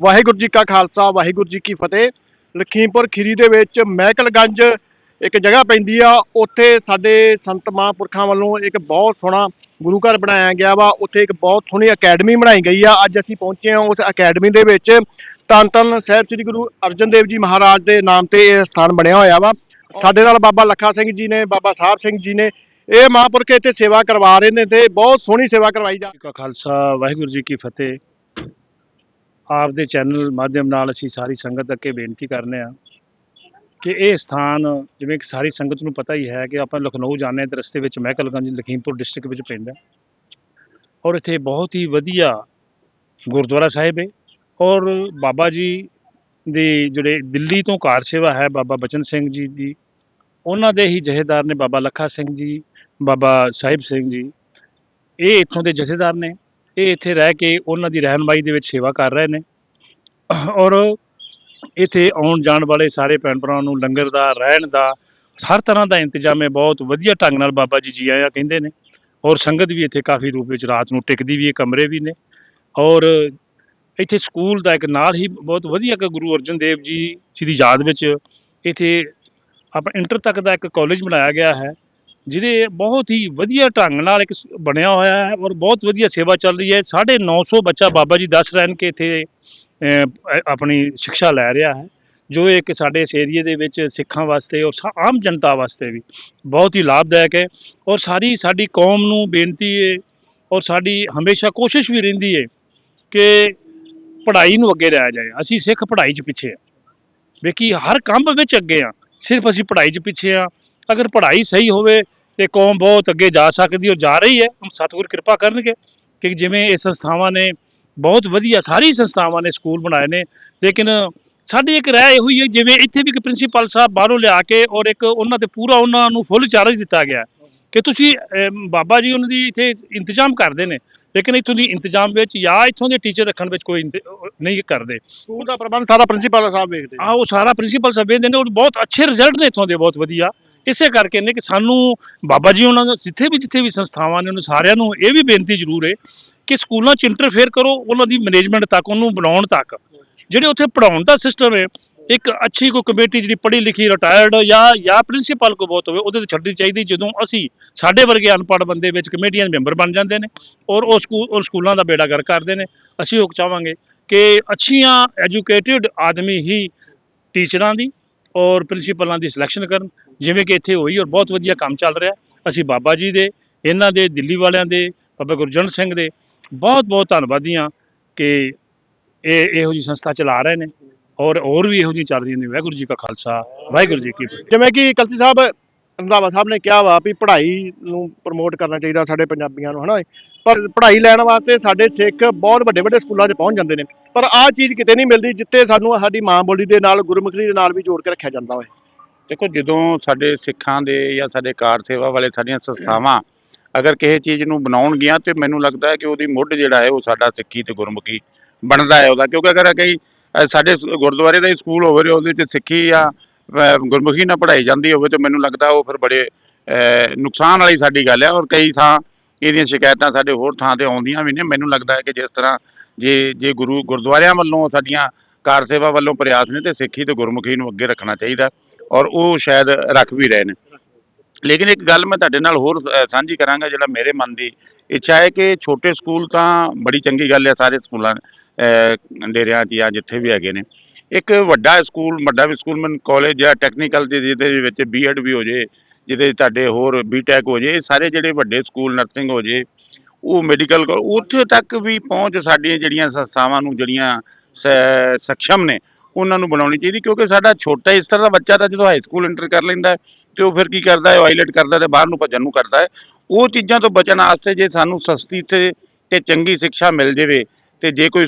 ਵਾਹਿਗੁਰੂ ਜੀ ਕਾ ਖਾਲਸਾ, ਵਾਹਿਗੁਰੂ ਜੀ ਕੀ ਫਤਿਹ। ਲਖੀਮਪੁਰ ਖੀਰੀ ਦੇ ਵਿੱਚ ਮਹਿਕਲਗੰਜ ਇੱਕ ਜਗ੍ਹਾ ਪੈਂਦੀ ਆ। ਉੱਥੇ ਸਾਡੇ ਸੰਤ ਮਹਾਂਪੁਰਖਾਂ ਵੱਲੋਂ ਇੱਕ ਬਹੁਤ ਸੋਹਣਾ ਗੁਰੂ ਘਰ ਬਣਾਇਆ ਗਿਆ ਵਾ। ਉੱਥੇ ਇੱਕ ਬਹੁਤ ਸੋਹਣੀ ਅਕੈਡਮੀ ਬਣਾਈ ਗਈ ਆ। ਅੱਜ ਅਸੀਂ ਪਹੁੰਚੇ ਹਾਂ ਉਸ ਅਕੈਡਮੀ ਦੇ ਵਿੱਚ। ਧੰਨ ਧੰਨ ਸਾਹਿਬ ਸ੍ਰੀ ਗੁਰੂ ਅਰਜਨ ਦੇਵ ਜੀ ਮਹਾਰਾਜ ਦੇ ਨਾਮ ਤੇ ਇਹ ਸਥਾਨ ਬਣਿਆ ਹੋਇਆ ਵਾ। ਸਾਡੇ ਨਾਲ ਬਾਬਾ ਲੱਖਾ ਸਿੰਘ ਜੀ ਨੇ, ਬਾਬਾ ਸਾਹਿਬ ਸਿੰਘ ਜੀ ਨੇ ਇਹ ਮਹਾਂਪੁਰਖ ਇੱਥੇ ਸੇਵਾ ਕਰਵਾ ਰਹੇ ਨੇ ਤੇ ਬਹੁਤ ਸੋਹਣੀ ਸੇਵਾ ਕਰਵਾਈ ਜਾ ਕਾ ਖਾਲਸਾ, ਵਾਹਿਗੁਰੂ ਜੀ ਕੀ ਫਤਿਹ। ਆਪ ਦੇ ਚੈਨਲ ਮਾਧਿਅਮ ਨਾਲ ਅਸੀਂ ਸਾਰੀ ਸੰਗਤ ਅੱਗੇ ਬੇਨਤੀ ਕਰਨੇ ਆ ਕਿ ਇਹ ਸਥਾਨ, ਜਿਵੇਂ ਕਿ ਸਾਰੀ ਸੰਗਤ ਨੂੰ ਪਤਾ ਹੀ ਹੈ ਕਿ ਆਪਾਂ ਲਖਨਊ ਜਾਂਦੇ ਹਾਂ ਤੇ ਰਸਤੇ ਵਿੱਚ ਮਹਿਕਲਗੰਜ ਲਖੀਮਪੁਰ ਡਿਸਟ੍ਰਿਕਟ ਵਿੱਚ ਪਿੰਡ ਹੈ। ਔਰ ਇੱਥੇ ਬਹੁਤ ਹੀ ਵਧੀਆ ਗੁਰਦੁਆਰਾ ਸਾਹਿਬ ਹੈ ਔਰ ਬਾਬਾ ਜੀ ਦੇ ਜਿਹੜੇ ਦਿੱਲੀ ਤੋਂ ਕਾਰ ਸੇਵਾ ਹੈ, ਬਾਬਾ ਬਚਨ ਸਿੰਘ ਜੀ ਦੀ, ਉਹਨਾਂ ਦੇ ਹੀ ਜਥੇਦਾਰ ਨੇ ਬਾਬਾ ਲੱਖਾ ਸਿੰਘ ਜੀ, ਬਾਬਾ ਸਾਹਿਬ ਸਿੰਘ ਜੀ। ਇਹ ਇੱਥੋਂ ਦੇ ਜਥੇਦਾਰ ਨੇ। ਇਹ ਇੱਥੇ ਰਹਿ ਕੇ ਉਹਨਾਂ ਦੀ ਰਹਿਨਮਾਈ ਦੇ ਵਿੱਚ ਸੇਵਾ ਕਰ ਰਹੇ ਨੇ। ਔਰ ਇੱਥੇ ਆਉਣ ਜਾਣ ਵਾਲੇ ਸਾਰੇ ਭੈਣ ਭਰਾਵਾਂ ਨੂੰ ਲੰਗਰ ਦਾ, ਰਹਿਣ ਦਾ, ਹਰ ਤਰ੍ਹਾਂ ਦਾ ਇੰਤਜ਼ਾਮ ਹੈ ਬਹੁਤ ਵਧੀਆ ਢੰਗ ਨਾਲ ਬਾਬਾ ਜੀ ਜੀ ਆਇਆ ਕਹਿੰਦੇ ਨੇ। ਔਰ ਸੰਗਤ ਵੀ ਇੱਥੇ ਕਾਫੀ ਰੂਪ ਵਿੱਚ ਰਾਤ ਨੂੰ ਟਿਕਦੀ ਵੀ ਹੈ, ਕਮਰੇ ਵੀ ਨੇ। ਔਰ ਇੱਥੇ ਸਕੂਲ ਦਾ ਇੱਕ ਨਾਲ ਹੀ ਬਹੁਤ ਵਧੀਆ ਕਿ ਗੁਰੂ ਅਰਜਨ ਦੇਵ ਜੀ ਜੀ ਦੀ ਯਾਦ ਵਿੱਚ ਇੱਥੇ ਆਪਾਂ ਇੰਟਰ ਤੱਕ ਦਾ ਇੱਕ ਕਾਲਜ ਬਣਾਇਆ ਗਿਆ ਹੈ। ਜਿਹਦੇ ਬਹੁਤ ਹੀ ਵਧੀਆ ਢੰਗ ਨਾਲ ਇੱਕ ਬਣਿਆ ਹੋਇਆ ਹੈ ਔਰ ਬਹੁਤ ਵਧੀਆ ਸੇਵਾ ਚੱਲ ਰਹੀ ਹੈ। 950 ਬੱਚਾ ਬਾਬਾ ਜੀ ਦੱਸ ਰਹੇ ਨੇ ਕਿ ਇੱਥੇ ਆਪਣੀ ਸਿੱਖਿਆ ਲੈ ਰਿਹਾ ਹੈ, ਜੋ ਇੱਕ ਸਾਡੇ ਇਸ ਏਰੀਏ ਦੇ ਵਿੱਚ ਸਿੱਖਾਂ ਵਾਸਤੇ ਔਰ ਆਮ ਜਨਤਾ ਵਾਸਤੇ ਵੀ ਬਹੁਤ ਹੀ ਲਾਭਦਾਇਕ ਹੈ ਔਰ ਸਾਰੀ, ਸਾਡੀ ਕੌਮ ਨੂੰ ਬੇਨਤੀ ਹੈ ਔਰ ਸਾਡੀ ਹਮੇਸ਼ਾ ਕੋਸ਼ਿਸ਼ ਵੀ ਰਹਿੰਦੀ ਹੈ ਕਿ ਪੜ੍ਹਾਈ ਨੂੰ ਅੱਗੇ ਲਿਆ ਜਾਏ। ਅਸੀਂ ਸਿੱਖ ਪੜ੍ਹਾਈ 'ਚ ਪਿੱਛੇ ਆ। ਵੇਖੀ ਹਰ ਕੰਮ ਵਿੱਚ ਅੱਗੇ ਆ। ਸਿਰਫ ਅਸੀਂ ਪੜ੍ਹਾਈ 'ਚ ਪਿੱਛੇ ਆ ਅਗਰ ਪੜ੍ਹਾਈ ਸਹੀ ਹੋਵੇ ਤੇ ਕੌਮ ਬਹੁਤ ਅੱਗੇ ਜਾ ਸਕਦੀ ਔਰ ਜਾ ਰਹੀ ਹੈ। ਸਤਿਗੁਰ ਕਿਰਪਾ ਕਰਨਗੇ ਕਿ ਜਿਵੇਂ ਇਹ ਸੰਸਥਾਵਾਂ ਨੇ ਬਹੁਤ ਵਧੀਆ ਸਾਰੀ ਸੰਸਥਾਵਾਂ ਨੇ ਸਕੂਲ ਬਣਾਏ ਨੇ ਲੇਕਿਨ ਸਾਡੀ ਇੱਕ ਰਾਏ ਇਹੋ ਹੀ ਹੈ ਜਿਵੇਂ ਇੱਥੇ ਵੀ ਇੱਕ ਪ੍ਰਿੰਸੀਪਲ ਸਾਹਿਬ ਬਾਹਰੋਂ ਲਿਆ ਕੇ ਔਰ ਇੱਕ ਉਹਨਾਂ ਤੇ ਪੂਰਾ ਉਹਨਾਂ ਨੂੰ ਫੁੱਲ ਚਾਰਜ ਦਿੱਤਾ ਗਿਆ ਕਿ ਤੁਸੀਂ ਬਾਬਾ ਜੀ ਉਹਨਾਂ ਦੀ ਇੱਥੇ ਇੰਤਜ਼ਾਮ ਕਰਦੇ ਨੇ ਲੇਕਿਨ ਇੱਥੋਂ ਦੀ ਇੰਤਜ਼ਾਮ ਵਿੱਚ ਜਾਂ ਇੱਥੋਂ ਦੇ ਟੀਚਰ ਰੱਖਣ ਵਿੱਚ ਕੋਈ ਨਹੀਂ ਕਰਦੇ। ਸਕੂਲ ਦਾ ਪ੍ਰਬੰਧ ਸਾਰਾ ਪ੍ਰਿੰਸੀਪਲ ਸਾਹਿਬ ਵੇਖਦੇ ਆ। ਉਹ ਸਾਰਾ ਪ੍ਰਿੰਸੀਪਲ ਸਾਹਿਬ ਦੇ ਨੇ ਔਰ ਬਹੁਤ ਅੱਛੇ ਰਿਜ਼ਲਟ ਨੇ ਇੱਥੋਂ ਦੇ ਬਹੁਤ ਵਧੀਆ। ਇਸੇ ਕਰਕੇ ਨੇ ਕਿ ਸਾਨੂੰ ਬਾਬਾ ਜੀ ਉਹਨਾਂ ਦਾ, ਜਿੱਥੇ ਵੀ ਜਿੱਥੇ ਵੀ ਸੰਸਥਾਵਾਂ ਨੇ ਉਹਨਾਂ ਸਾਰਿਆਂ ਨੂੰ ਇਹ ਵੀ ਬੇਨਤੀ ਜ਼ਰੂਰ ਹੈ ਕਿ ਸਕੂਲਾਂ 'ਚ ਇੰਟਰਫੇਅਰ ਕਰੋ, ਉਹਨਾਂ ਦੀ ਮੈਨੇਜਮੈਂਟ ਤੱਕ, ਉਹਨੂੰ ਬਣਾਉਣ ਤੱਕ। ਜਿਹੜੇ ਉੱਥੇ ਪੜਾਉਣ ਦਾ ਸਿਸਟਮ ਹੈ, ਇੱਕ ਅੱਛੀ ਕੋਈ ਕਮੇਟੀ ਜਿਹੜੀ ਪੜ੍ਹੀ ਲਿਖੀ ਰਿਟਾਇਰਡ ਜਾਂ ਜਾਂ ਪ੍ਰਿੰਸੀਪਲ ਕੋ ਬਹੁਤ ਹੋਵੇ, ਉਹਦੇ ਤੇ ਛੱਡਣੀ ਚਾਹੀਦੀ ਜਦੋਂ ਅਸੀਂ ਸਾਡੇ ਵਰਗੇ ਅਨਪੜ੍ਹ ਬੰਦੇ ਵਿੱਚ ਕਮੇਟੀਆਂ ਦੇ ਮੈਂਬਰ ਬਣ ਜਾਂਦੇ ਨੇ ਔਰ ਉਹ ਸਕੂਲ ਔਰ ਸਕੂਲਾਂ ਦਾ ਬੇੜਾ ਗਰ ਕਰਦੇ ਨੇ, ਅਸੀਂ ਉਹ ਚਾਹਾਂਗੇ ਕਿ ਅੱਛੀਆਂ ਐਜੂਕੇਟਿਡ ਆਦਮੀ ਹੀ ਟੀਚਰਾਂ ਦੀ ਔਰ ਪ੍ਰਿੰਸੀਪਲਾਂ ਦੀ ਸਿਲੈਕਸ਼ਨ ਕਰਨ ਜਿਵੇਂ ਕਿ ਇੱਥੇ ਹੋਈ ਔਰ ਬਹੁਤ ਵਧੀਆ ਕੰਮ ਚੱਲ ਰਿਹਾ। ਅਸੀਂ ਬਾਬਾ ਜੀ ਦੇ, ਇਹਨਾਂ ਦੇ, ਦਿੱਲੀ ਵਾਲਿਆਂ ਦੇ, ਬਾਬਾ ਗੁਰਜਨ ਸਿੰਘ ਦੇ ਬਹੁਤ ਬਹੁਤ ਧੰਨਵਾਦੀ ਹਾਂ ਕਿ ਇਹ ਇਹੋ ਜਿਹੀ ਸੰਸਥਾ ਚਲਾ ਰਹੇ ਨੇ ਔਰ ਹੋਰ ਵੀ ਇਹੋ ਜਿਹੀ ਚੱਲ ਰਹੀਆਂ ਨੇ। ਵਾਹਿਗੁਰੂ ਜੀ ਕਾ ਖਾਲਸਾ, ਵਾਹਿਗੁਰੂ ਜੀ ਕੀ ਫਤਿਹ। ਜਿਵੇਂ ਕਿ ਕਲਸੀ ਸਾਹਿਬ, ਰੰਧਾਵਾ ਸਾਹਿਬ ਨੇ ਕਿਹਾ ਵਾ ਵੀ ਪੜ੍ਹਾਈ ਨੂੰ ਪ੍ਰਮੋਟ ਕਰਨਾ ਚਾਹੀਦਾ ਸਾਡੇ ਪੰਜਾਬੀਆਂ ਨੂੰ, ਹਨਾ ਪਰ ਪੜ੍ਹਾਈ ਲੈਣ ਵਾਸਤੇ ਸਾਡੇ ਸਿੱਖ ਬਹੁਤ ਵੱਡੇ ਵੱਡੇ ਸਕੂਲਾਂ 'ਚ ਪਹੁੰਚ ਜਾਂਦੇ ਨੇ। ਪਰ ਆਹ ਚੀਜ਼ ਕਿਤੇ ਨਹੀਂ ਮਿਲਦੀ ਜਿੱਥੇ ਸਾਨੂੰ ਸਾਡੀ ਮਾਂ ਬੋਲੀ ਦੇ ਨਾਲ, ਗੁਰਮੁਖੀ ਦੇ ਨਾਲ ਵੀ ਜੋੜ ਕੇ ਰੱਖਿਆ ਜਾਂਦਾ ਹੋਵੇ ਦੇਖੋ, ਜਦੋਂ ਸਾਡੇ ਸਿੱਖਾਂ ਦੇ ਜਾਂ ਸਾਡੇ ਕਾਰ ਸੇਵਾ ਵਾਲੇ ਸਾਡੀਆਂ ਸੰਸਥਾਵਾਂ ਅਗਰ ਕਿਸੇ ਚੀਜ਼ ਨੂੰ ਬਣਾਉਣਗੀਆਂ ਤੇ ਮੈਨੂੰ ਲੱਗਦਾ ਹੈ ਕਿ ਉਹਦੀ ਮੁੱਢ ਜਿਹੜਾ ਹੈ ਉਹ ਸਾਡਾ ਸਿੱਖੀ ਤੇ ਗੁਰਮੁਖੀ ਬਣਦਾ ਹੈ ਉਹਦਾ। ਕਿਉਂਕਿ ਅਗਰ ਕਈ ਸਾਡੇ ਗੁਰਦੁਆਰੇ ਦਾ ਹੀ ਸਕੂਲ ਹੋਵੇ ਉਹਦੇ ਵਿੱਚ ਸਿੱਖੀ ਜਾਂ ਗੁਰਮੁਖੀ ਨਾ ਪੜ੍ਹਾਈ ਜਾਂਦੀ ਹੋਵੇ ਤੇ ਮੈਨੂੰ ਲੱਗਦਾ ਉਹ ਫਿਰ ਬੜੇ ਨੁਕਸਾਨ ਵਾਲੀ ਸਾਡੀ ਗੱਲ ਹੈ। ਔਰ ਕਈ ਥਾਂ ਇਹਦੀਆਂ ਸ਼ਿਕਾਇਤਾਂ ਸਾਡੇ ਹੋਰ ਥਾਂ ਤੇ ਆਉਂਦੀਆਂ ਵੀ ਨੇ। ਮੈਨੂੰ ਲੱਗਦਾ ਹੈ ਕਿ ਜਿਸ ਤਰ੍ਹਾਂ ਜੇ ਜੇ ਗੁਰੂ ਗੁਰਦੁਆਰਿਆਂ ਵੱਲੋਂ ਸਾਡੀਆਂ ਕਾਰ ਸੇਵਾ ਵੱਲੋਂ ਪ੍ਰਯਾਸ ਨੇ ਤੇ ਸਿੱਖੀ ਤੇ ਗੁਰਮੁਖੀ ਨੂੰ ਅੱਗੇ ਰੱਖਣਾ ਚਾਹੀਦਾ। ਔਰ ਉਹ ਸ਼ਾਇਦ ਰੱਖ ਵੀ ਰਹੇ ਨੇ। ਲੇਕਿਨ ਇੱਕ ਗੱਲ ਮੈਂ ਤੁਹਾਡੇ ਨਾਲ ਹੋਰ ਸਾਂਝੀ ਕਰਾਂਗਾ ਜਿਹੜਾ ਮੇਰੇ ਮਨ ਦੀ ਇੱਛਾ ਹੈ ਕਿ ਛੋਟੇ ਸਕੂਲ ਤਾਂ ਬੜੀ ਚੰਗੀ ਗੱਲ ਹੈ ਸਾਰੇ ਸਕੂਲਾਂ ਡੇਰਿਆਂ 'ਚ ਜਾਂ ਜਿੱਥੇ ਵੀ ਹੈਗੇ ਨੇ। ਇੱਕ ਵੱਡਾ ਸਕੂਲ, ਵੱਡਾ ਵੀ ਸਕੂਲ, ਮਨ ਕਾਲਜ ਜਾਂ ਟੈਕਨੀਕਲ ਦੇ ਜਿਹਦੇ ਵਿੱਚ ਬੀਐਡ ਵੀ ਹੋ ਜੇ, ਜਿਹਦੇ ਤੁਹਾਡੇ ਹੋਰ ਬੀਟੈਕ ਹੋ ਜੇ, ਇਹ ਸਾਰੇ ਜਿਹੜੇ ਵੱਡੇ ਸਕੂਲ ਨਰਸਿੰਗ ਹੋ ਜੇ, ਉਹ ਮੈਡੀਕਲ ਉੱਥੇ ਤੱਕ ਵੀ ਪਹੁੰਚ ਸਾਡੀਆਂ ਜਿਹੜੀਆਂ ਸੰਸਥਾਵਾਂ ਨੂੰ, ਜਿਹੜੀਆਂ ਸ- ਸક્ષਮ ਨੇ ਉਹਨਾਂ ਨੂੰ ਬਣਾਉਣੀ ਚਾਹੀਦੀ ਕਿਉਂਕਿ ਸਾਡਾ ਛੋਟਾ ਇਸ ਤਰ੍ਹਾਂ ਦਾ ਬੱਚਾ ਤਾਂ ਜਦੋਂ ਹਾਈ ਸਕੂਲ ਇੰਟਰ ਕਰ ਲੈਂਦਾ ਹੈ, ਤੇ ਉਹ ਫਿਰ ਕੀ ਕਰਦਾ ਹੈ ਆਈਲੈਟ ਕਰਦਾ ਤੇ ਬਾਹਰ ਨੂੰ ਭੱਜਣ ਨੂੰ ਕਰਦਾ ਹੈ। ਉਹ ਚੀਜ਼ਾਂ ਤੋਂ ਬਚਣ ਵਾਸਤੇ ਜੇ ਸਾਨੂੰ ਸਸਤੀ ਤੇ ਤੇ ਚੰਗੀ ਸਿੱਖਿਆ ਮਿਲ ਜਾਵੇ ਤੇ ਜੇ ਕੋਈ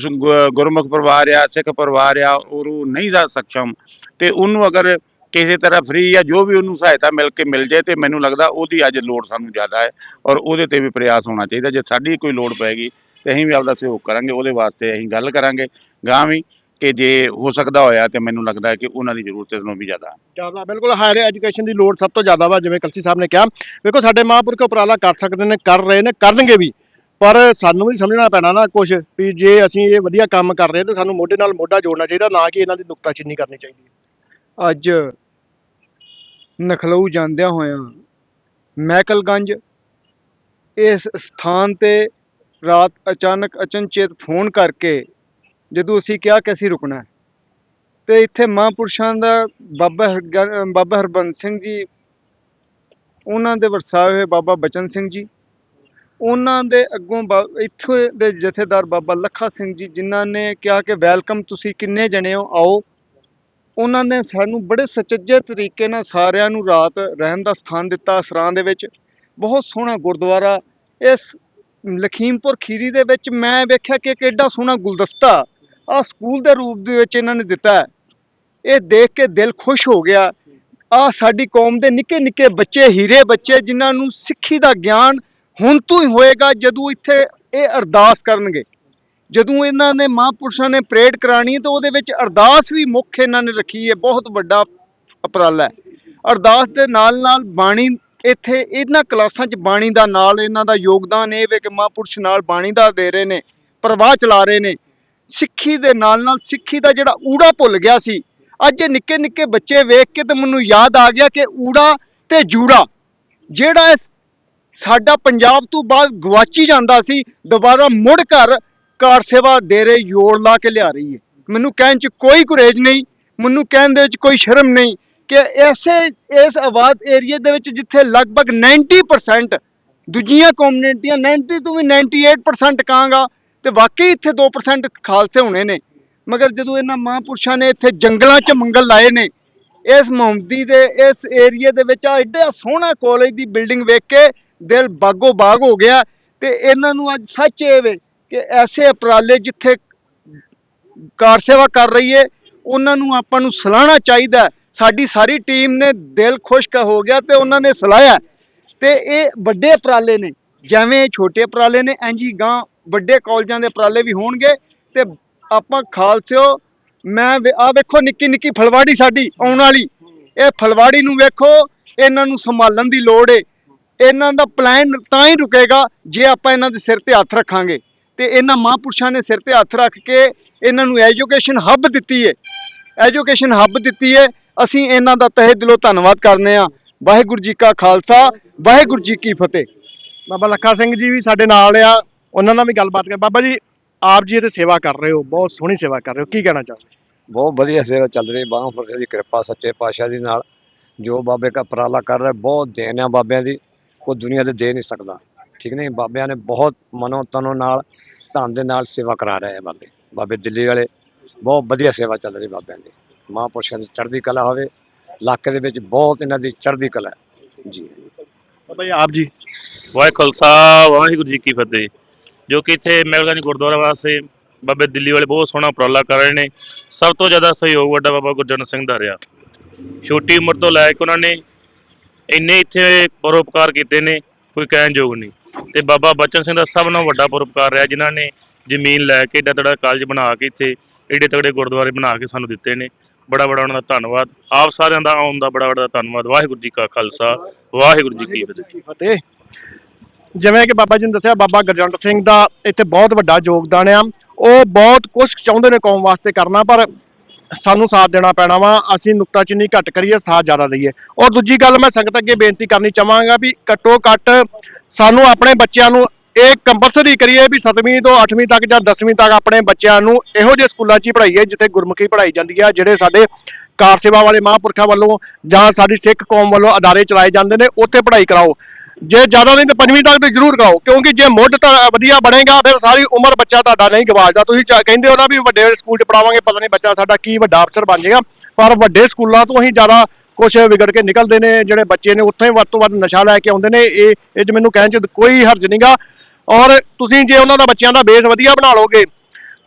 ਗੁਰਮੁਖ ਪਰਿਵਾਰ ਆ ਸਿੱਖ ਪਰਿਵਾਰ ਆ ਔਰ ਉਹ ਨਹੀਂ ਜਾ ਸਕਸ਼ਮ ਤੇ ਉਹਨੂੰ ਅਗਰ ਕਿਸੇ ਤਰ੍ਹਾਂ ਫ੍ਰੀ ਜਾਂ ਜੋ ਵੀ ਉਹਨੂੰ ਸਹਾਇਤਾ ਮਿਲ ਕੇ ਮਿਲ ਜਾਏ ਤੇ ਮੈਨੂੰ ਲੱਗਦਾ ਉਹਦੀ ਅੱਜ ਲੋੜ ਸਾਨੂੰ ਜ਼ਿਆਦਾ ਹੈ ਔਰ ਉਹਦੇ ਤੇ ਵੀ ਪ੍ਰਯਾਸ ਹੋਣਾ ਚਾਹੀਦਾ ਜੇ ਸਾਡੀ ਕੋਈ ਲੋੜ ਪੈਗੀ ਤੇ ਅਸੀਂ ਵੀ ਆਪਦਾ ਸਹਿਯੋਗ ਕਰਾਂਗੇ ਉਹਦੇ ਵਾਸਤੇ ਅਸੀਂ ਗੱਲ ਕਰਾਂਗੇ ਗਾਂ ਵੀ ਕਿ ਜੇ ਹੋ ਸਕਦਾ ਹੋਇਆ ਤੇ ਮੈਨੂੰ ਲੱਗਦਾ ਹੈ ਕਿ ਉਹਨਾਂ ਦੀ ਜ਼ਰੂਰਤ ਇਸ ਨਾਲੋਂ ਵੀ ਜ਼ਿਆਦਾ ਜ਼ਿਆਦਾ ਬਿਲਕੁਲ ਹਾਇਰ ਐਜੂਕੇਸ਼ਨ ਦੀ ਲੋੜ ਸਭ ਤੋਂ ਜ਼ਿਆਦਾ ਵਾ, ਜਿਵੇਂ ਕਲਸੀ ਸਾਹਿਬ ਨੇ ਕਿਹਾ। ਵੇਖੋ, ਸਾਡੇ ਮਹਾਂਪੁਰਖ ਉਪਰਾਲਾ ਕਰ ਸਕਦੇ ਨੇ, ਕਰ ਰਹੇ ਨੇ, ਕਰਨਗੇ ਵੀ। ਪਰ ਸਾਨੂੰ ਵੀ ਸਮਝਣਾ ਪੈਣਾ ਨਾ ਕੁਝ ਵੀ ਜੇ ਅਸੀਂ ਇਹ ਵਧੀਆ ਕੰਮ ਕਰ ਰਹੇ ਤਾਂ ਸਾਨੂੰ ਮੋਢੇ ਨਾਲ ਮੋਢਾ ਜੋੜਨਾ ਚਾਹੀਦਾ, ਨਾ ਕਿ ਇਹਨਾਂ ਦੀ ਨੁਕਤਾਚੀਨੀ ਕਰਨੀ ਚਾਹੀਦੀ ਅੱਜ ਨਖਲਊ ਜਾਂਦਿਆਂ ਹੋਇਆਂ ਮੈਕਲਗੰਜ ਇਸ ਸਥਾਨ ਤੇ ਰਾਤ ਅਚਾਨਕ ਅਚਨਚੇਤ ਫੋਨ ਕਰਕੇ ਜਦੋਂ ਅਸੀਂ ਕਿਹਾ ਕਿ ਅਸੀਂ ਰੁਕਣਾ ਹੈ। ਤੇ ਇੱਥੇ ਮਹਾਂਪੁਰਸ਼ਾਂ ਦਾ ਬਾਬਾ ਹਰਗਨ- ਬਾਬਾ ਹਰਬੰਸ ਸਿੰਘ ਜੀ, ਉਹਨਾਂ ਦੇ ਵਰਸਾਏ ਹੋਏ ਬਾਬਾ ਬਚਨ ਸਿੰਘ ਜੀ, ਉਹਨਾਂ ਦੇ ਅੱਗੋਂ ਬਾ- ਇੱਥੋਂ ਦੇ ਜਥੇਦਾਰ ਬਾਬਾ ਲੱਖਾ ਸਿੰਘ ਜੀ, ਜਿਨ੍ਹਾਂ ਨੇ ਕਿਹਾ ਕਿ ਵੈਲਕਮ ਤੁਸੀਂ ਕਿੰਨੇ ਜਣੇ ਹੋ, ਆਓ। ਉਹਨਾਂ ਨੇ ਸਾਨੂੰ ਬੜੇ ਸੁਚੱਜੇ ਤਰੀਕੇ ਨਾਲ ਸਾਰਿਆਂ ਨੂੰ ਰਾਤ ਰਹਿਣ ਦਾ ਸਥਾਨ ਦਿੱਤਾ ਸਰਾਂ ਦੇ ਵਿੱਚ। ਬਹੁਤ ਸੋਹਣਾ ਗੁਰਦੁਆਰਾ। ਇਸ ਲਖੀਮਪੁਰ ਖੀਰੀ ਦੇ ਵਿੱਚ ਮੈਂ ਵੇਖਿਆ ਕਿ ਕਿੱਡਾ ਸੋਹਣਾ ਗੁਲਦਸਤਾ। ਆ ਸਕੂਲ ਦੇ ਰੂਪ ਦੇ ਵਿੱਚ ਇਹਨਾਂ ਨੇ ਦਿੱਤਾ ਹੈ। ਇਹ ਦੇਖ ਕੇ ਦਿਲ ਖੁਸ਼ ਹੋ ਗਿਆ। ਆ ਸਾਡੀ ਕੌਮ ਦੇ ਨਿੱਕੇ ਨਿੱਕੇ ਬੱਚੇ, ਹੀਰੇ ਬੱਚੇ ਜਿਨ੍ਹਾਂ ਨੂੰ ਸਿੱਖੀ ਦਾ ਗਿਆਨ ਹੁਣ ਤੋਂ ਹੀ ਹੋਏਗਾ ਜਦੋਂ ਇੱਥੇ ਇਹ ਅਰਦਾਸ ਕਰਨਗੇ। ਜਦੋਂ ਇਹਨਾਂ ਨੇ ਮਹਾਂਪੁਰਸ਼ਾਂ ਨੇ ਪ੍ਰੇਡ ਕਰਾਣੀ ਤਾਂ ਉਹਦੇ ਵਿੱਚ ਅਰਦਾਸ ਵੀ ਮੁੱਖ ਇਹਨਾਂ ਨੇ ਰੱਖੀ ਹੈ। ਬਹੁਤ ਵੱਡਾ ਉਪਰਾਲਾ ਹੈ। ਅਰਦਾਸ ਦੇ ਨਾਲ ਨਾਲ ਬਾਣੀ ਇੱਥੇ ਇਹਨਾਂ ਕਲਾਸਾਂ 'ਚ ਬਾਣੀ ਦਾ ਨਾਲ ਇਹਨਾਂ ਦਾ ਯੋਗਦਾਨ ਇਹ ਵੇ ਕਿ ਮਹਾਂਪੁਰਸ਼ ਨਾਲ ਬਾਣੀ ਦਾ ਦੇ ਰਹੇ ਨੇ, ਪ੍ਰਵਾਹ ਚਲਾ ਰਹੇ ਨੇ। ਸਿੱਖੀ ਦੇ ਨਾਲ ਨਾਲ ਸਿੱਖੀ ਦਾ ਜਿਹੜਾ ਊੜਾ ਭੁੱਲ ਗਿਆ ਸੀ, ਅੱਜ ਇਹ ਨਿੱਕੇ ਨਿੱਕੇ ਬੱਚੇ ਵੇਖ ਕੇ ਤੇ ਮੈਨੂੰ ਯਾਦ ਆ ਗਿਆ ਕਿ ਊੜਾ ਤੇ ਜੂੜਾ, ਜਿਹੜਾ ਸਾਡਾ ਪੰਜਾਬ ਤੋਂ ਬਾਅਦ ਗਵਾਚੀ ਜਾਂਦਾ ਸੀ, ਦੁਬਾਰਾ ਮੁੜ ਘਰ ਕਾਰ ਸੇਵਾ ਡੇਰੇ ਜੋੜ ਲਾ ਕੇ ਲਿਆ ਰਹੀ ਹੈ। ਮੈਨੂੰ ਕਹਿਣ 'ਚ ਕੋਈ ਗੁਰੇਜ ਨਹੀਂ, ਮੈਨੂੰ ਕਹਿਣ ਦੇ ਵਿੱਚ ਕੋਈ ਸ਼ਰਮ ਨਹੀਂ ਕਿ ਐਸੇ ਇਸ ਆਬਾਦ ਏਰੀਆ ਦੇ ਵਿੱਚ ਜਿੱਥੇ ਲਗਭਗ 90% ਦੂਜੀਆਂ ਕਮਿਊਨਿਟੀਆਂ 90 ਤੋਂ ਵੀ 98% ਕਹਾਂਗਾ ਤੇ ਵਾਕਈ ਇੱਥੇ 2% ਖਾਲਸੇ ਹੋਣੇ ਨੇ। ਮਗਰ ਜਦੋਂ ਇਹਨਾਂ ਮਹਾਂਪੁਰਸ਼ਾਂ ਨੇ ਇੱਥੇ ਜੰਗਲਾਂ 'ਚ ਮੰਗਲ ਲਾਏ ਨੇ, ਇਸ ਮੁਹੰਮਦੀ ਦੇ, ਇਸ ਏਰੀਆ ਦੇ ਵਿੱਚ ਆ ਐਡਾ ਸੋਹਣਾ ਕਾਲਜ ਦੀ ਬਿਲਡਿੰਗ ਵੇਖ ਕੇ ਦਿਲ ਬਾਗੋ ਬਾਗ ਹੋ ਗਿਆ ਤੇ ਇਹਨਾਂ ਨੂੰ ਅੱਜ ਸੱਚ ਇਹ ਵੇ ਕਿ ਐਸੇ ਅਪਰਾਲੇ ਜਿੱਥੇ ਕਾਰ ਸੇਵਾ ਕਰ ਰਹੀ ਏ, ਉਹਨਾਂ ਨੂੰ ਆਪਾਂ ਨੂੰ ਸਲਾਹਣਾ ਚਾਹੀਦਾ ਸਾਡੀ ਸਾਰੀ ਟੀਮ ਨੇ ਦਿਲ ਖੁਸ਼ਕ ਹੋ ਗਿਆ ਤੇ ਉਹਨਾਂ ਨੇ ਸਲਾਹਿਆ। ਤੇ ਇਹ ਵੱਡੇ ਅਪਰਾਲੇ ਨੇ, ਜਿਵੇਂ ਇਹ ਛੋਟੇ ਅਪਰਾਲੇ ਨੇ ਇੰਝ ਹੀ ਗਾਂ ਵੱਡੇ ਕਾਲਜਾਂ ਦੇ ਉਪਰਾਲੇ ਵੀ ਹੋਣਗੇ ਤੇ ਆਪਾਂ ਖਾਲਸਿਓ, ਮੈਂ ਆ ਵੇਖੋ ਨਿੱਕੀ ਨਿੱਕੀ ਫਲਵਾੜੀ ਸਾਡੀ ਆਉਣ ਵਾਲੀ। ਇਹ ਫਲਵਾੜੀ ਨੂੰ ਵੇਖੋ, ਇਹਨਾਂ ਨੂੰ ਸੰਭਾਲਣ ਦੀ ਲੋੜ ਏ। ਇਹਨਾਂ ਦਾ ਪਲਾਨ ਤਾਂ ਹੀ ਰੁਕੇਗਾ ਜੇ ਆਪਾਂ ਇਹਨਾਂ ਦੇ ਸਿਰ ਤੇ ਹੱਥ ਰੱਖਾਂਗੇ। ਤੇ ਇਹਨਾਂ ਮਹਾਂਪੁਰਸ਼ਾਂ ਨੇ ਸਿਰ ਤੇ ਹੱਥ ਰੱਖ ਕੇ ਇਹਨਾਂ ਨੂੰ ਐਜੂਕੇਸ਼ਨ ਹੱਬ ਦਿੱਤੀ ਏ। ਐਜੂਕੇਸ਼ਨ ਹੱਬ ਦਿੱਤੀ ਏ। ਅਸੀਂ ਇਹਨਾਂ ਦਾ ਤਹਿ ਦਿਲੋਂ ਧੰਨਵਾਦ ਕਰਨੇ ਆ। ਵਾਹਿਗੁਰੂ ਜੀ ਕਾ ਖਾਲਸਾ, ਵਾਹਿਗੁਰੂ ਜੀ ਕੀ ਫਤਿਹ। ਬਾਬਾ ਲੱਖਾ ਸਿੰਘ ਜੀ ਵੀ ਸਾਡੇ ਨਾਲ ਆ। ਉਹਨਾਂ ਨਾਲ ਵੀ ਗੱਲਬਾਤ ਕਰ ਬਾਬਾ ਜੀ ਆਪ ਜੀ ਇਹ ਤੇ ਸੇਵਾ ਕਰ ਰਹੇ ਹੋ ਬਹੁਤ ਸੋਹਣੀ ਸੇਵਾ ਕਰ ਰਹੇ ਹੋ ਕੀ ਕਹਿਣਾ ਚਾਹੁੰਦੇ ਬਹੁਤ ਵਧੀਆ ਸੇਵਾ ਚੱਲ ਰਹੀ ਬਾਹਾਂ ਫਰਕੇ ਦੀ ਕਿਰਪਾ ਸੱਚੇ ਪਾਤਸ਼ਾਹ ਦੀ ਨਾਲ ਜੋ ਬਾਬੇ ਦਾ ਉਪਰਾਲਾ ਕਰ ਰਿਹਾ ਬਹੁਤ ਦੇਣ ਆ ਬਾਬਿਆਂ ਦੀ ਕੋਈ ਦੁਨੀਆ ਤੇ ਦੇ ਨਹੀਂ ਸਕਦਾ ਠੀਕ ਨਹੀਂ? ਬਾਬਿਆਂ ਨੇ ਬਹੁਤ ਮਨੋ ਤਨੋ ਨਾਲ ਧਨ ਦੇ ਨਾਲ ਸੇਵਾ ਕਰਾ ਰਹੇ ਆ ਬਾਬੇ ਬਾਬੇ ਦਿੱਲੀ ਵਾਲੇ ਬਹੁਤ ਵਧੀਆ ਸੇਵਾ ਚੱਲ ਰਹੀ ਬਾਬਿਆਂ ਦੀ ਮਹਾਂਪੁਰਸ਼ਾਂ ਦੀ ਚੜ੍ਹਦੀ ਕਲਾ ਹੋਵੇ ਇਲਾਕੇ ਦੇ ਵਿੱਚ ਬਹੁਤ ਇਹਨਾਂ ਦੀ ਚੜ੍ਹਦੀ ਕਲਾ ਹੈ ਜੀ। ਬਾਬਾ ਜੀ ਆਪ ਜੀ। ਵਾਹਿਗੁਰੂ ਜੀ ਕੀ ਫਤਿਹ। ਜੋ ਕਿ ਇੱਥੇ ਮੈਲਗੰਜ ਗੁਰਦੁਆਰਾ ਵਾਸਤੇ ਬਾਬੇ ਦਿੱਲੀ ਵਾਲੇ ਬਹੁਤ ਸੋਹਣਾ ਉਪਰਾਲਾ ਕਰ ਰਹੇ ਨੇ। ਸਭ ਤੋਂ ਜ਼ਿਆਦਾ ਸਹਿਯੋਗ ਵੱਡਾ ਬਾਬਾ ਗੁਰਜਨ ਸਿੰਘ ਦਾ ਰਿਹਾ। ਛੋਟੀ ਉਮਰ ਤੋਂ ਲੈ ਕੇ ਉਹਨਾਂ ਨੇ ਇੰਨੇ ਇੱਥੇ ਪਰਉਪਕਾਰ ਕੀਤੇ ਨੇ, ਕੋਈ ਕਹਿਣ ਯੋਗ ਨਹੀਂ। ਤੇ ਬਾਬਾ ਬਚਨ ਸਿੰਘ ਦਾ ਸਭ ਨਾਲੋਂ ਵੱਡਾ ਪਰਉਪਕਾਰ ਰਿਹਾ, ਜਿਨ੍ਹਾਂ ਨੇ ਜ਼ਮੀਨ ਲੈ ਕੇ ਏਡਾ ਤੜਾ ਕਾਲਜ ਬਣਾ ਕੇ ਇੱਥੇ ਏਡੇ ਤਗੜੇ ਗੁਰਦੁਆਰੇ ਬਣਾ ਕੇ ਸਾਨੂੰ ਦਿੱਤੇ ਨੇ। ਬੜਾ ਬੜਾ ਉਹਨਾਂ ਦਾ ਧੰਨਵਾਦ। ਆਪ ਸਾਰਿਆਂ ਦਾ ਆਉਣ ਦਾ ਬੜਾ ਬੜਾ ਧੰਨਵਾਦ। ਵਾਹਿਗੁਰੂ ਜੀ ਕਾ ਖਾਲਸਾ ਵਾਹਿਗੁਰੂ ਜੀ ਕੀ ਫਤਿਹ। ਜਿਵੇਂ ਕਿ ਬਾਬਾ ਜੀ ਨੇ ਦੱਸਿਆ, ਬਾਬਾ ਗਰਜੰਟ ਸਿੰਘ ਦਾ ਇੱਥੇ ਬਹੁਤ ਵੱਡਾ ਯੋਗਦਾਨ ਆ। ਉਹ ਬਹੁਤ ਕੁਝ ਚਾਹੁੰਦੇ ਨੇ ਕੌਮ ਵਾਸਤੇ ਕਰਨਾ, ਪਰ ਸਾਨੂੰ ਸਾਥ ਦੇਣਾ ਪੈਣਾ ਵਾ। ਅਸੀਂ ਨੁਕਤਾਚੀਨੀ ਘੱਟ ਕਰੀਏ, ਸਾਥ ਜ਼ਿਆਦਾ ਦਈਏ। ਔਰ ਦੂਜੀ ਗੱਲ ਮੈਂ ਸੰਗਤ ਅੱਗੇ ਬੇਨਤੀ ਕਰਨੀ ਚਾਹਾਂਗਾ ਵੀ ਘੱਟੋ ਘੱਟ ਸਾਨੂੰ ਆਪਣੇ ਬੱਚਿਆਂ ਨੂੰ ਇਹ ਕੰਪਲਸਰੀ ਕਰੀਏ ਵੀ 7ਵੀਂ ਤੋਂ 8ਵੀਂ ਤੱਕ ਜਾਂ 10ਵੀਂ ਤੱਕ ਆਪਣੇ ਬੱਚਿਆਂ ਨੂੰ ਇਹੋ ਜਿਹੇ ਸਕੂਲਾਂ 'ਚ ਹੀ ਪੜ੍ਹਾਈਏ, ਜਿੱਥੇ ਗੁਰਮੁਖੀ ਪੜ੍ਹਾਈ ਜਾਂਦੀ ਆ, ਜਿਹੜੇ ਸਾਡੇ ਕਾਰ ਸੇਵਾ ਵਾਲੇ ਮਹਾਂਪੁਰਖਾਂ ਵੱਲੋਂ ਜਾਂ ਸਾਡੀ ਸਿੱਖ ਕੌਮ ਵੱਲੋਂ ਅਦਾਰੇ ਚਲਾਏ ਜਾਂਦੇ ਨੇ, ਉੱਥੇ ਪੜ੍ਹਾਈ ਕਰਾਓ। ਜੇ ਜ਼ਿਆਦਾ ਨਹੀਂ ਤਾਂ ਪੰਜਵੀਂ ਤੱਕ ਤੇ ਜ਼ਰੂਰ ਗਾਓ ਕਿਉਂਕਿ ਜੇ ਮੁੱਢ ਤਾਂ ਵਧੀਆ ਬਣੇਗਾ, ਫਿਰ ਸਾਰੀ ਉਮਰ ਬੱਚਾ ਤੁਹਾਡਾ ਨਹੀਂ ਗਵਾਚਦਾ। ਤੁਸੀਂ ਚਾ- ਕਹਿੰਦੇ ਹੋ ਨਾ ਵੀ ਵੱਡੇ ਸਕੂਲ 'ਚ ਪੜਾਵਾਂਗੇ ਪਤਾ ਨਹੀਂ ਬੱਚਾ ਸਾਡਾ ਕੀ ਵੱਡਾ ਅਫਸਰ ਬਣ ਜਾਏਗਾ। ਪਰ ਵੱਡੇ ਸਕੂਲਾਂ ਤੋਂ ਹੀ ਜ਼ਿਆਦਾ ਕੁਝ ਵਿਗੜ ਕੇ ਨਿਕਲਦੇ ਨੇ, ਜਿਹੜੇ ਬੱਚੇ ਨੇ, ਉੱਥੋਂ ਹੀ ਵੱਧ ਤੋਂ ਵੱਧ ਨਸ਼ਾ ਲੈ ਕੇ ਆਉਂਦੇ ਨੇ। ਇਹ ਇਹ 'ਚ ਮੈਨੂੰ ਕਹਿਣ 'ਚ ਕੋਈ ਹਰਜ ਨਹੀਂਗਾ ਔਰ ਤੁਸੀਂ ਜੇ ਉਹਨਾਂ ਦਾ ਬੱਚਿਆਂ ਦਾ ਬੇਸ ਵਧੀਆ ਬਣਾ ਲਓਗੇ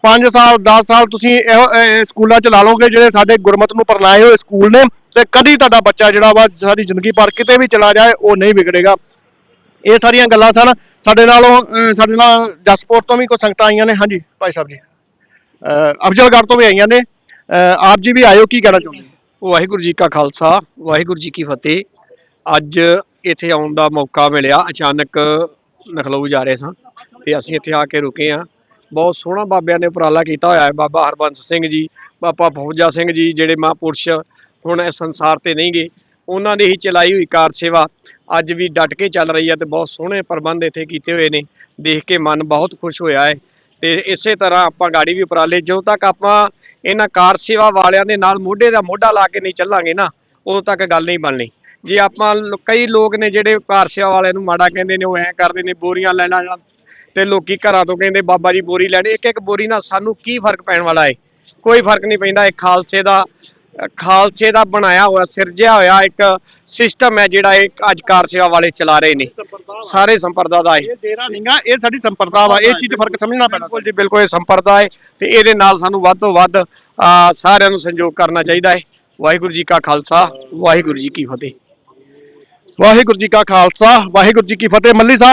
5 ਸਾਲ 10 ਸਾਲ ਤੁਸੀਂ ਇਹੋ, ਇਹ ਸਕੂਲਾਂ 'ਚ ਲਾ ਲਓਗੇ, ਜਿਹੜੇ ਸਾਡੇ ਗੁਰਮਤ ਨੂੰ ਪਰਨਾਏ ਹੋਏ ਸਕੂਲ ਨੇ, ਤੇ ਕਦੀ ਤੁਹਾਡਾ ਬੱਚਾ ਜਿਹੜਾ ਵਾ ਸਾਰੀ ਜ਼ਿੰਦਗੀ ਭਰ ਕਿਤੇ ਵੀ ਚਲਾ ਜਾਏ, ਉਹ ਨਹੀਂ ਵਿਗੜੇਗਾ। ਇਹ ਸਾਰੀਆਂ ਗੱਲਾਂ ਸਨ। ਸਾਡੇ ਨਾਲੋਂ ਅਹ, ਸਾਡੇ ਨਾਲ ਜਸਪੁਰ ਤੋਂ ਵੀ ਕੋਈ ਸੰਗਤਾਂ ਆਈਆਂ ਨੇ। ਹਾਂਜੀ ਭਾਈ ਸਾਹਿਬ ਜੀ। ਅਹ, ਤੋਂ ਵੀ ਆਈਆਂ ਨੇ। ਆਪ ਜੀ ਵੀ ਆਇਓ ਕੀ ਕਹਿਣਾ ਚਾਹੁੰਦੇ ਵਾਹਿਗੁਰੂ ਜੀ ਕਾ ਖਾਲਸਾ ਵਾਹਿਗੁਰੂ ਜੀ ਕੀ ਫਤਿਹ। ਅੱਜ ਇੱਥੇ ਆਉਣ ਦਾ ਮੌਕਾ ਮਿਲਿਆ। ਅਚਾਨਕ ਨਖਲਊ ਜਾ ਰਹੇ ਸਾਂ ਤੇ ਅਸੀਂ ਇੱਥੇ ਆ ਕੇ ਰੁਕੇ ਆ ਬਹੁਤ ਸੋਹਣਾ ਬਾਬਿਆਂ ਨੇ ਉਪਰਾਲਾ ਕੀਤਾ ਹੋਇਆ ਹੈ। ਬਾਬਾ ਹਰਬੰਸ ਸਿੰਘ ਜੀ ਬਾਬਾ ਫੌਜਾ ਸਿੰਘ ਜੀ ਜਿਹੜੇ ਮਹਾਂਪੁਰਸ਼ ਹੁਣ ਇਸ ਸੰਸਾਰ ਤੇ ਨਹੀਂ ਗਏ ਉਹਨਾਂ ਦੀ ਹੀ ਚਲਾਈ ਹੋਈ ਕਾਰ ਸੇਵਾ। ਅੱਜ ਵੀ ਡਟ ਕੇ ਚੱਲ ਰਹੀ ਹੈ ਤੇ ਬਹੁਤ ਸੋਹਣੇ ਪ੍ਰਬੰਧ ਇੱਥੇ ਕੀਤੇ ਹੋਏ ਨੇ। ਦੇਖ ਕੇ ਮਨ ਬਹੁਤ ਖੁਸ਼ ਹੋਇਆ ਹੈ। ਤੇ ਇਸੇ ਤਰ੍ਹਾਂ ਆਪਾਂ ਗਾੜੀ ਵੀ ਉਪਰਾਲੇ, ਜਦੋਂ ਤੱਕ ਆਪਾਂ ਇਹਨਾਂ ਕਾਰ ਸੇਵਾ ਵਾਲਿਆਂ ਦੇ ਨਾਲ ਮੋਢੇ ਦਾ ਮੋਢਾ ਲਾ ਕੇ ਨਹੀਂ ਚੱਲਾਂਗੇ ਨਾ, ਉਦੋਂ ਤੱਕ ਗੱਲ ਨਹੀਂ ਬਣਨੀ। ਜੇ ਆਪਾਂ ਕਈ ਲੋਕ ਨੇ ਜਿਹੜੇ ਕਾਰ ਸੇਵਾ ਵਾਲਿਆਂ ਨੂੰ ਮਾੜਾ ਕਹਿੰਦੇ ਨੇ, ਉਹ ਐਂ ਕਰਦੇ ਨੇ, ਬੋਰੀਆਂ ਲੈਣਾ ਜਾਂ ਤੇ ਲੋਕੀ ਘਰਾਂ ਤੋਂ ਕਹਿੰਦੇ, ਬਾਬਾ ਜੀ, ਬੋਰੀ ਲੈਣੀ। ਇੱਕ ਇੱਕ ਬੋਰੀ ਨਾਲ ਸਾਨੂੰ ਕੀ ਫ਼ਰਕ ਪੈਣ ਵਾਲਾ ਹੈ? ਕੋਈ ਫ਼ਰਕ ਨਹੀਂ ਪੈਂਦਾ। ਇਹ ਖਾਲਸੇ ਦਾ ਖਾਲਸੇ ਦਾ ਬਣਾਇਆ ਹੋਇਆ ਸਿਰਜਿਆ ਹੋਇਆ ਇੱਕ ਸਿਸਟਮ ਹੈ ਜਿਹੜਾ ਇਹ ਅੱਜ ਕਾਰ ਸੇਵਾ ਵਾਲੇ ਚਲਾ ਰਹੇ ਨੇ। ਸਾਰੇ ਸੰਪਰਦਾ ਦਾ ਇਹ। ਡੇਰਾ ਨਹੀਂਗਾ ਇਹ ਸਾਡੀ ਸੰਪਰਦਾ ਵਾ ਇਹ ਚੀਜ਼ ਫ਼ਰਕ ਸਮਝਣਾ ਪੈਣਾ। ਬਿਲਕੁਲ ਜੀ ਬਿਲਕੁਲ ਇਹ ਸੰਪਰਦਾ ਹੈ ਤੇ ਇਹਦੇ ਨਾਲ ਸਾਨੂੰ ਵੱਧ ਤੋਂ ਵੱਧ ਸਾਰਿਆਂ ਨੂੰ ਸੰਯੋਗ ਕਰਨਾ ਚਾਹੀਦਾ ਹੈ। ਵਾਹਿਗੁਰੂ ਜੀ ਕਾ ਖਾਲਸਾ ਵਾਹਿਗੁਰੂ ਜੀ ਕੀ ਫਤਿਹ। ਵਾਹਿਗੁਰੂ ਜੀ ਕਾ ਖਾਲਸਾ ਵਾਹਿਗੁਰੂ ਜੀ ਕੀ ਫਤਿਹ। ਮੱਲੀ ਸਾਹਿਬ।